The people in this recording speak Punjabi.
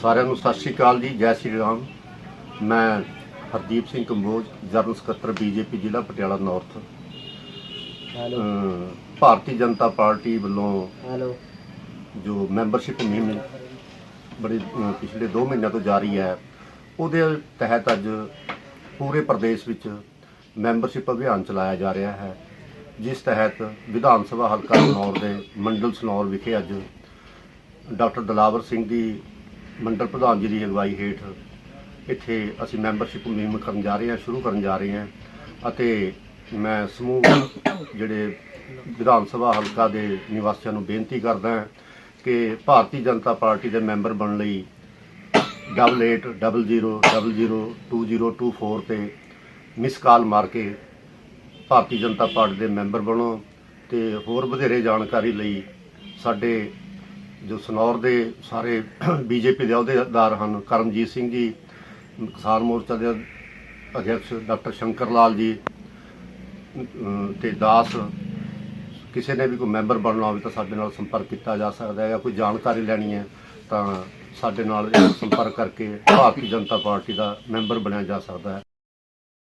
ਸਾਰਿਆਂ ਨੂੰ ਸਤਿ ਸ਼੍ਰੀ ਅਕਾਲ ਜੀ ਜੈ ਸ਼੍ਰੀ ਰਾਮ। ਮੈਂ ਹਰਦੀਪ ਸਿੰਘ ਕੰਬੋਜ ਜਨਰਲ ਸਕੱਤਰ ਬੀਜੇਪੀ ਜ਼ਿਲ੍ਹਾ ਪਟਿਆਲਾ ਨਾਰਥ ਭਾਰਤੀ ਜਨਤਾ ਪਾਰਟੀ ਵੱਲੋਂ ਹੈਲੋ। ਜੋ ਮੈਂਬਰਸ਼ਿਪ ਮੁਹਿੰਮ ਬੜੀ ਪਿਛਲੇ 2 ਮਹੀਨਿਆਂ ਤੋਂ ਜਾਰੀ ਹੈ ਉਹਦੇ ਤਹਿਤ ਅੱਜ ਪੂਰੇ ਪ੍ਰਦੇਸ਼ ਵਿੱਚ ਮੈਂਬਰਸ਼ਿਪ ਅਭਿਆਨ ਚਲਾਇਆ ਜਾ ਰਿਹਾ ਹੈ। ਜਿਸ ਤਹਿਤ ਵਿਧਾਨ ਸਭਾ ਹਲਕਾ ਸਨੌਰ ਦੇ ਮੰਡਲ ਸਨੌਰ ਵਿਖੇ ਅੱਜ ਡਾਕਟਰ ਦਲਾਵਰ ਸਿੰਘ ਦੀ ਮੰਡਲ ਪ੍ਰਧਾਨ ਜੀ ਦੀ ਅਗਵਾਈ ਹੇਠ ਇੱਥੇ ਅਸੀਂ ਮੈਂਬਰਸ਼ਿਪ ਮੁਹਿੰਮ ਕਰਨ ਜਾ ਰਹੇ ਹਾਂ, ਸ਼ੁਰੂ ਕਰਨ ਜਾ ਰਹੇ ਹਾਂ ਅਤੇ ਮੈਂ ਸਮੂਹ ਜਿਹੜੇ ਵਿਧਾਨ ਸਭਾ ਹਲਕਾ ਦੇ ਨਿਵਾਸੀਆਂ ਨੂੰ ਬੇਨਤੀ ਕਰਦਾ ਹਾਂ ਕਿ ਭਾਰਤੀ ਜਨਤਾ ਪਾਰਟੀ ਦੇ ਮੈਂਬਰ ਬਣਨ ਲਈ 8800002024 ਤੇ ਮਿਸ ਕਾਲ ਮਾਰ ਕੇ ਭਾਰਤੀ ਜਨਤਾ ਪਾਰਟੀ ਦੇ ਮੈਂਬਰ ਬਣੋ ਤੇ ਹੋਰ ਵਧੇਰੇ ਜਾਣਕਾਰੀ ਲਈ ਸਾਡੇ ਜੋ ਸਨੌਰ ਦੇ ਸਾਰੇ ਬੀਜੇਪੀ ਦੇ ਅਹੁਦੇਦਾਰ ਹਨ, ਕਰਮਜੀਤ ਸਿੰਘ ਜੀ, ਕਿਸਾਨ ਮੋਰਚਾ ਦੇ ਅਧਿਕਸ਼ ਡਾਕਟਰ ਸ਼ੰਕਰ ਲਾਲ ਜੀ, ਅਮ, ਤੇ ਦਾਸ, ਕਿਸੇ ਨੇ ਵੀ ਕੋਈ ਮੈਂਬਰ ਬਣਨਾ ਹੋਵੇ ਤਾਂ ਸਾਡੇ ਨਾਲ ਸੰਪਰਕ ਕੀਤਾ ਜਾ ਸਕਦਾ ਹੈ ਜਾਂ ਕੋਈ ਜਾਣਕਾਰੀ ਲੈਣੀ ਹੈ ਤਾਂ ਸਾਡੇ ਨਾਲ ਸੰਪਰਕ ਕਰਕੇ ਭਾਰਤੀ ਜਨਤਾ ਪਾਰਟੀ ਦਾ ਮੈਂਬਰ ਬਣਿਆ ਜਾ ਸਕਦਾ ਹੈ।